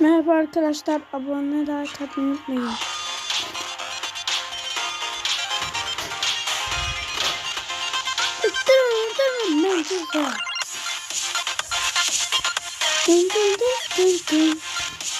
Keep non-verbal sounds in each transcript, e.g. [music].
Merhaba arkadaşlar. Abone like atmayı unutmayın. Dun dun dun dun.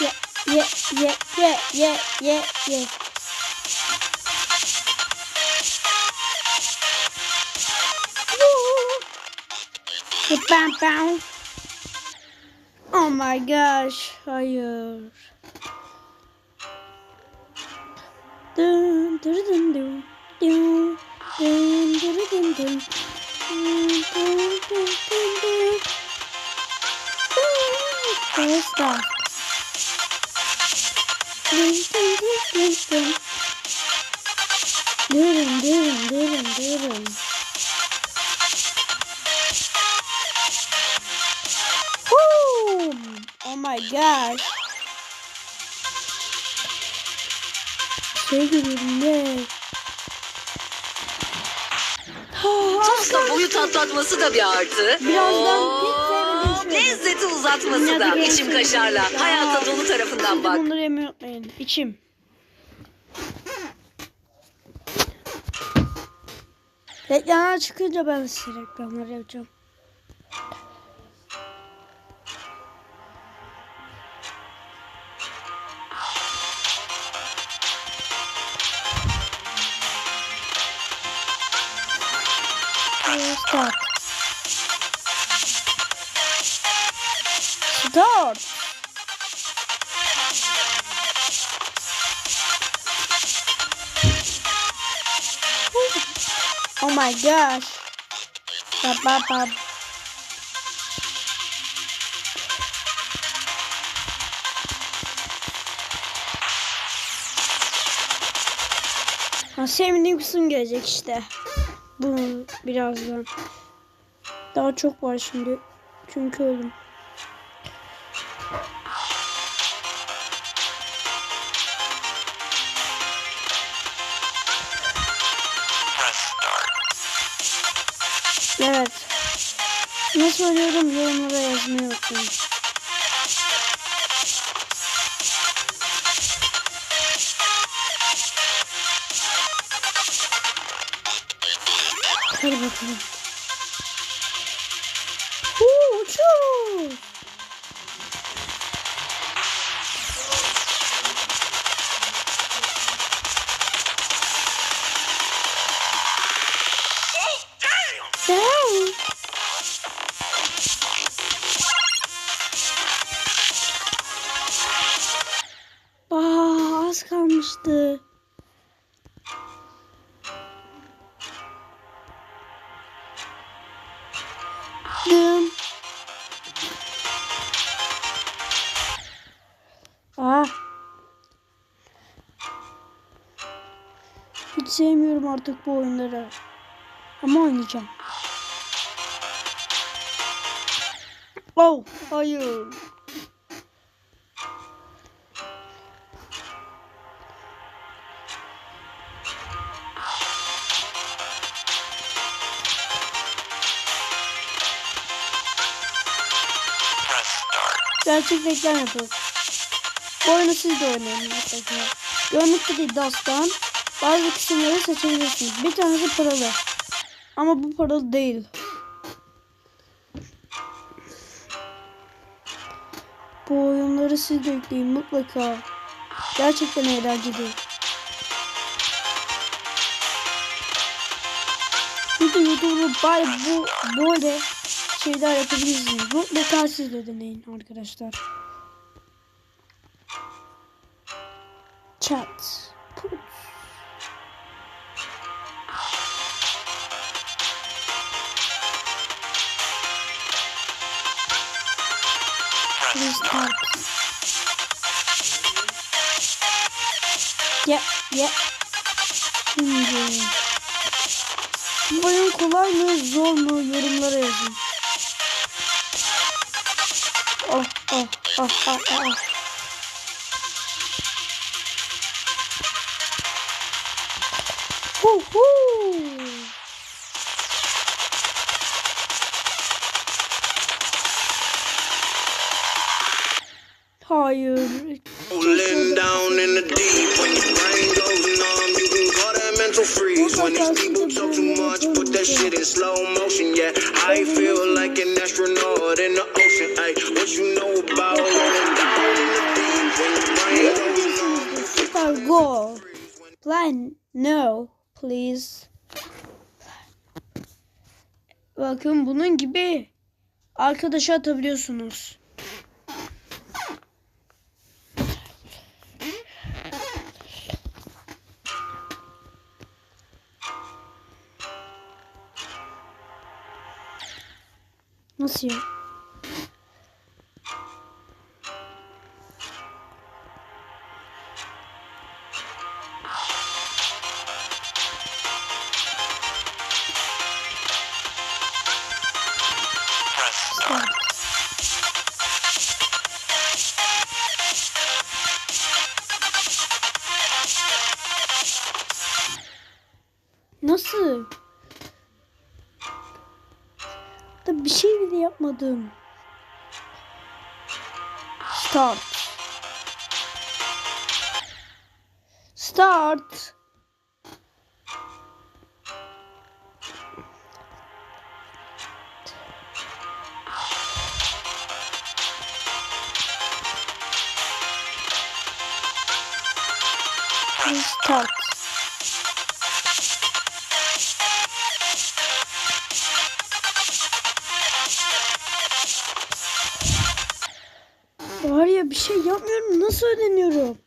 Yeah, yeah, yeah, yeah, yeah, yeah, yeah. Woo! Bam bam. Oh my gosh. Hayır. Stop. Dun dun dun my gosh. Şey görüyorum ne? Aslında boyut atlatması da bir artı. Birazdan Oo. Lezzeti uzatması da. İçim kaşarla. Hayata dolu tarafından bak. Bunları yemeyi unutmayın. İçim. Reklamlar çıkınca ben size reklamlar yapacağım. Ba. Ha, sevmediğim kısım gelecek işte. Bu birazdan. Daha çok var şimdi. Çünkü öldüm. Woo! Sevmiyorum artık bu oyunları. Ama oynayacağım. Oh, hayır. Gerçek reklam yapıyoruz. Bu oyunu siz de oynayın. Yoğunlukta değil dosttan. Bazı kısımları seçebilirsiniz. Bir tanesi paralı. Ama bu paralı değil. Bu oyunları siz de yükleyin mutlaka. Gerçekten eğlenceli. Bir de YouTube'da bay bu böyle şeyler yapabilirsiniz. Mutlaka siz de deneyin arkadaşlar. Chat. Oh, oh, oh, oh, oh. Hu hu. Bakın bunun gibi arkadaşa atabiliyorsunuz. Nasıl ya? Bir şey bile yapmadım. Start. Start. Var ya bir şey yapmıyorum. Nasıl öğreniyorum?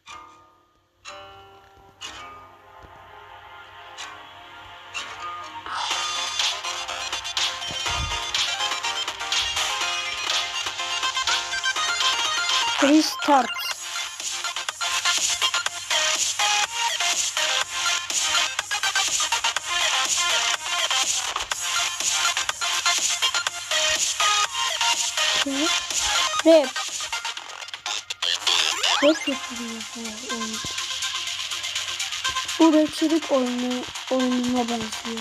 Bu rapçilik oyunu, oyununa benziyor.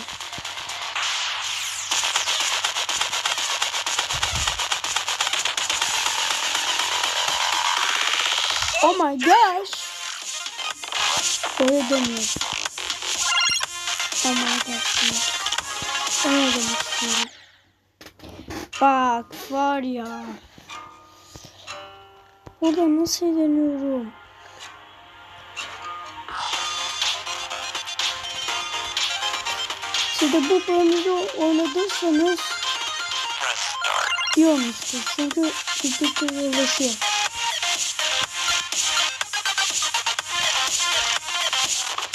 Oh my gosh. Öyle demiyor. Oh my gosh. Öyle demek istiyorum. Bak var ya. Burada nasıl eğleniyorum? Siz de bu bölümde oynadıysanız iyi olmuştur. Çünkü gittikçe zorlaşıyor.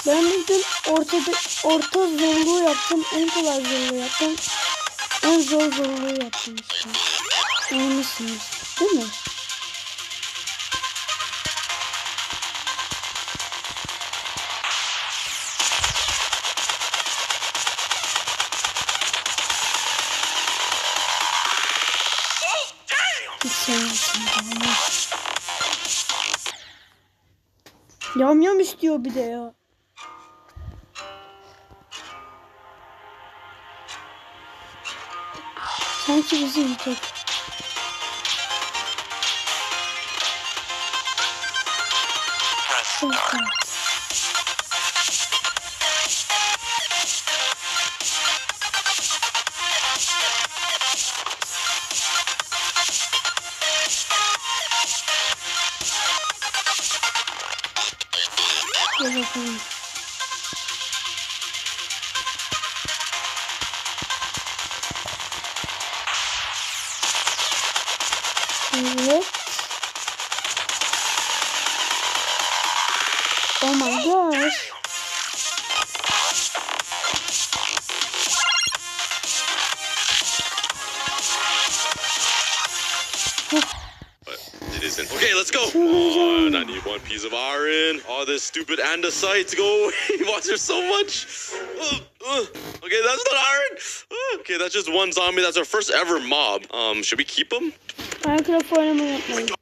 Ben bugün ortada, orta zorluğu yaptım. En kolay zorluğu yaptım. En zor zorluğu yaptım işte. Anlamışsınız. Değil mi? İstiyor bir de ya. Sanki bizi yiyecek. Neyse. Gel bakalım. Okay, let's go. On, I need one piece of iron. All this stupid andesite, go away. [laughs] Why there so much? Uh, uh, okay, that's not iron. Uh, okay, that's just one zombie. That's our first ever mob. Um, should we keep him? Minecraft oynamayı unutmayın. var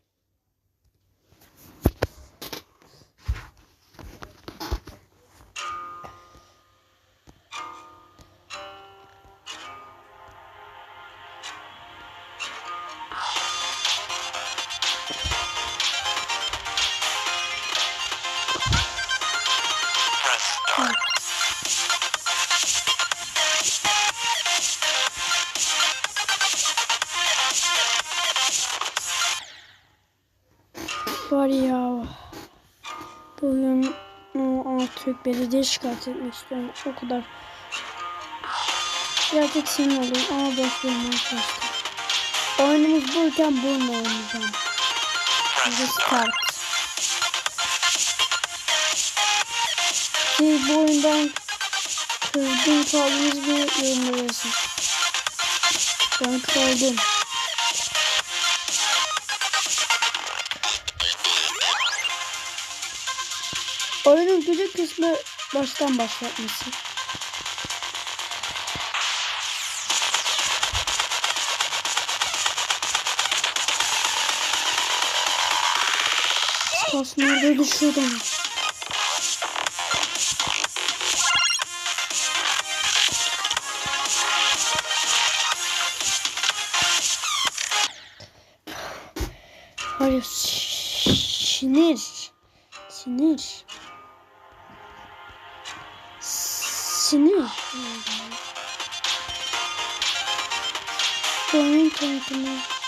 artık belediye şikayet etmek istiyorum. O kadar. Birazcık sinir olayım ama bekliyorum arkadaşlar. Oyunumuz buyken bununla oynayacağım. Hadi start. Siz bu oyundan kırdığım kaldığınız bir yorumlar yazın. Ben kaldım. Oyunun güzel kısmı baştan başlatması. Kasmada düşürdüm.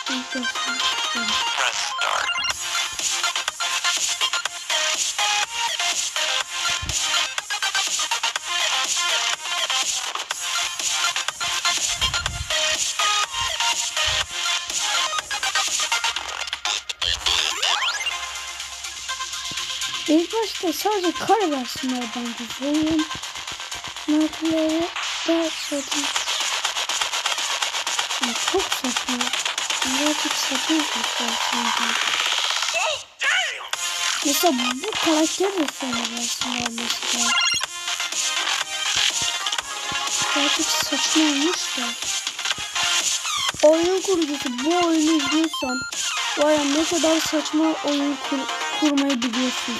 İlk başta sadece kar bence. Zoom. Noktaları da satın. Ya çok saçma. Birazcık saçma yapmışlar sanki. Mesela bu karakter de sonra versinler mesela. Birazcık saçma olmuş da. Oyun kurucusu bu oyunu izliyorsan Vay ne kadar saçma oyun kur, kurmayı biliyorsun.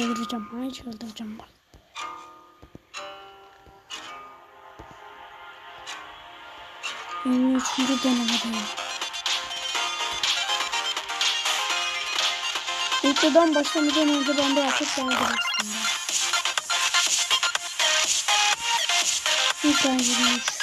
Çıldıracağım, hayır çıldıracağım bak. Yirmi üçüncü denemedeyim. Videodan başlamadan önce ben de artık. İlk ay 23.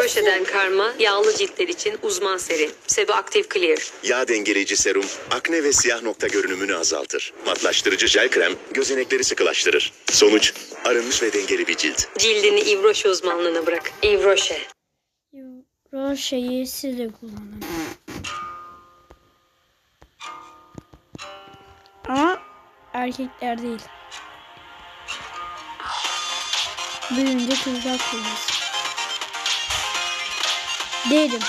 Ivroşe'den karma yağlı ciltler için uzman seri. Sebo Active Clear. Yağ dengeleyici serum, akne ve siyah nokta görünümünü azaltır. Matlaştırıcı jel krem, gözenekleri sıkılaştırır. Sonuç, arınmış ve dengeli bir cilt. Cildini Ivroşe uzmanlığına bırak. Ivroşe. Roşe'yi siz de kullanın. Ama erkekler değil. Büyünce kızlar kullansın. Değilim.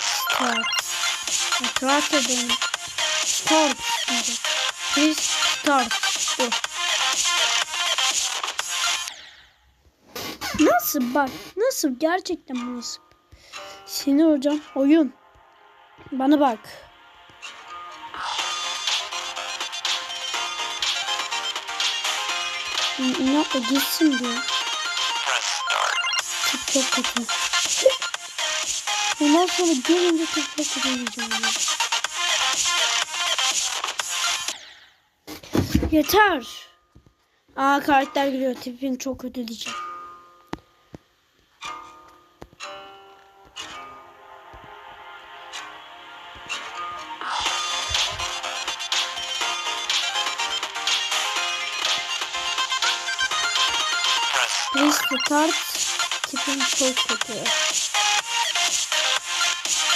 Start. Start edelim. Start. Please start. Bu. Nasıl bak? Nasıl? Gerçekten nasıl? Seni hocam oyun. Bana bak. İnatla gitsin diyor. Çok çok kötü. Ondan sonra gelince diyeceğim. ya. Yeter. Aa karakter giriyor. Tipin çok kötü.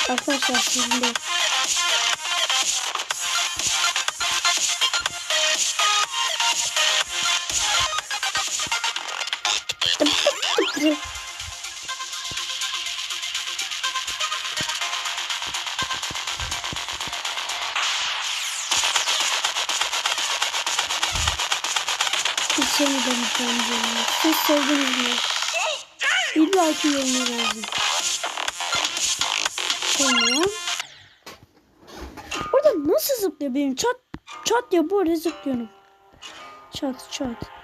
Arkadaşlar de İçeri diyorum. Siz sevdiniz mi? İlla ki yorumlar yazın. Tamam. Orada nasıl zıplıyor benim? Çat çat ya böyle zıplıyorum. Çat çat.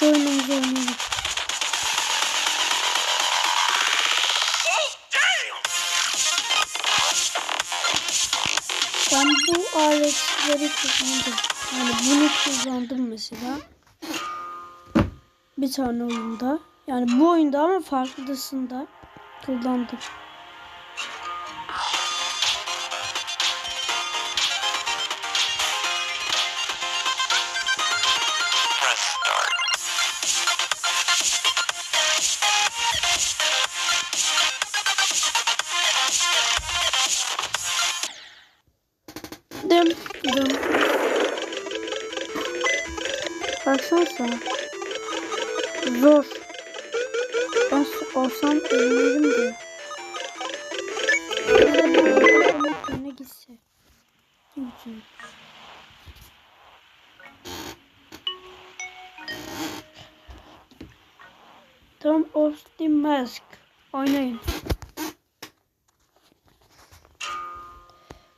Ben bu aletleri kullandım. Yani bunu kullandım mesela. Bir tane oyunda. Yani bu oyunda ama farklısında kullandım. Tom of the Mask. Oynayın.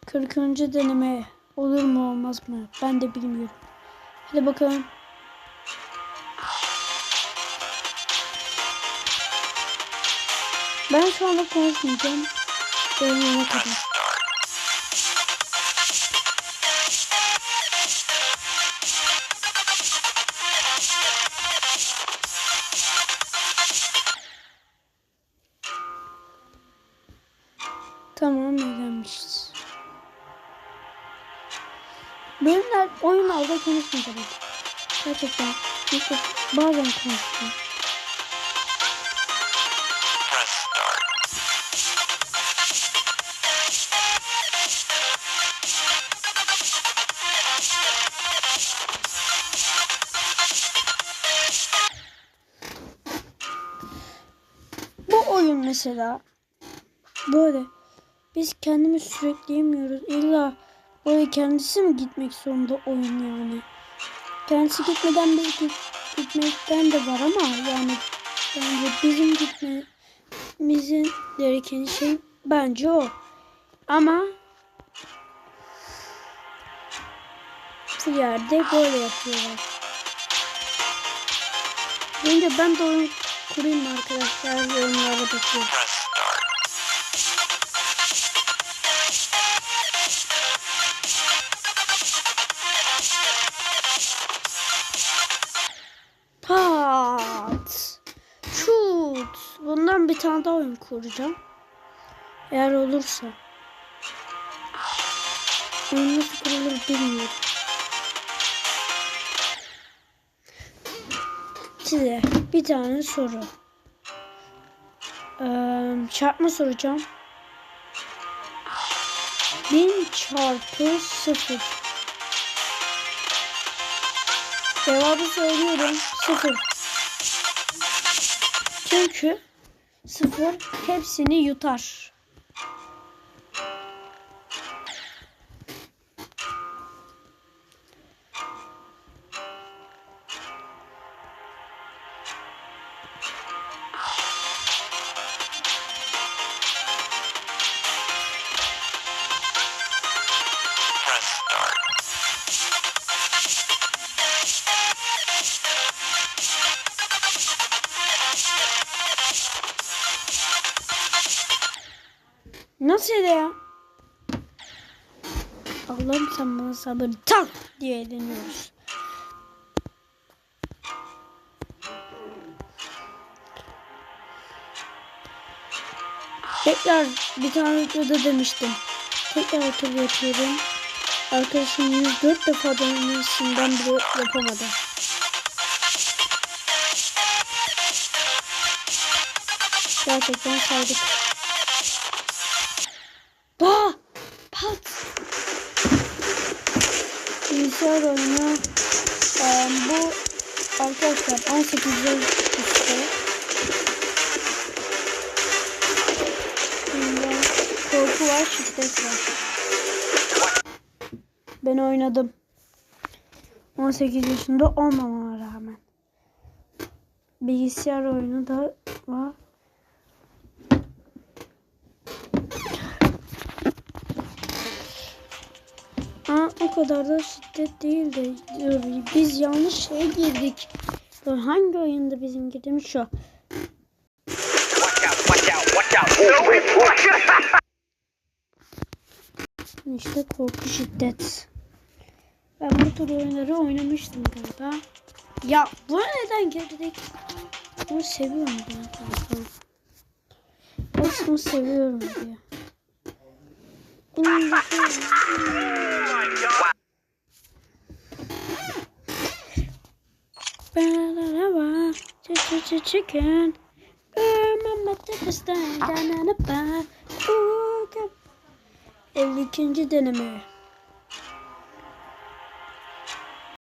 40. deneme olur mu olmaz mı? Ben de bilmiyorum. Hadi bakalım. Ben şu anda konuşmayacağım. Öğrenene kadar. Bölümler oyunlarda konuşmayacağım. Gerçekten. Çünkü bazen konuşuyorum. Bu oyun mesela böyle biz kendimiz sürükleyemiyoruz. İlla oraya kendisi mi gitmek zorunda oyun yani? Kendisi gitmeden biz git, gitmekten de var ama yani bence bizim gitmemizin gereken şey bence o. Ama bu yerde böyle yapıyorlar. Önce ben de oyun kurayım arkadaşlar. Yorumlara bakıyorum. Tane oyun kuracağım. Eğer olursa. Oyun nasıl kurulur bilmiyorum. Size bir tane soru. Ee, çarpma soracağım. 1000 çarpı 0. Cevabı söylüyorum. 0. Çünkü 0 hepsini yutar. Nasıl ya? Allah'ım sen bana sabır tak diye deniyoruz. Tekrar bir tane videoda demiştim. Tekrar hatırlatıyorum. Arkadaşım 104 defa denemesinden bile yapamadı. Gerçekten saydık. Bilgisayar oyunu e, bu arkadaşlar 18 yaş üstü. Bunda korku var, şiddet var. Ben oynadım. 18 yaşında olmamama rağmen. Bilgisayar oyunu da var. O kadar da şiddet değildi. Biz yanlış şeye girdik. Hangi oyunda bizim girdiğimiz şu. İşte korku şiddet. Ben bu tür oyunları oynamıştım galiba. Ya bu neden girdik? Bunu seviyorum ben. Aslında seviyorum diye. Ba-da-da-ba, chi-chi-chi-chicken. Mama. Ooh, 52. deneme.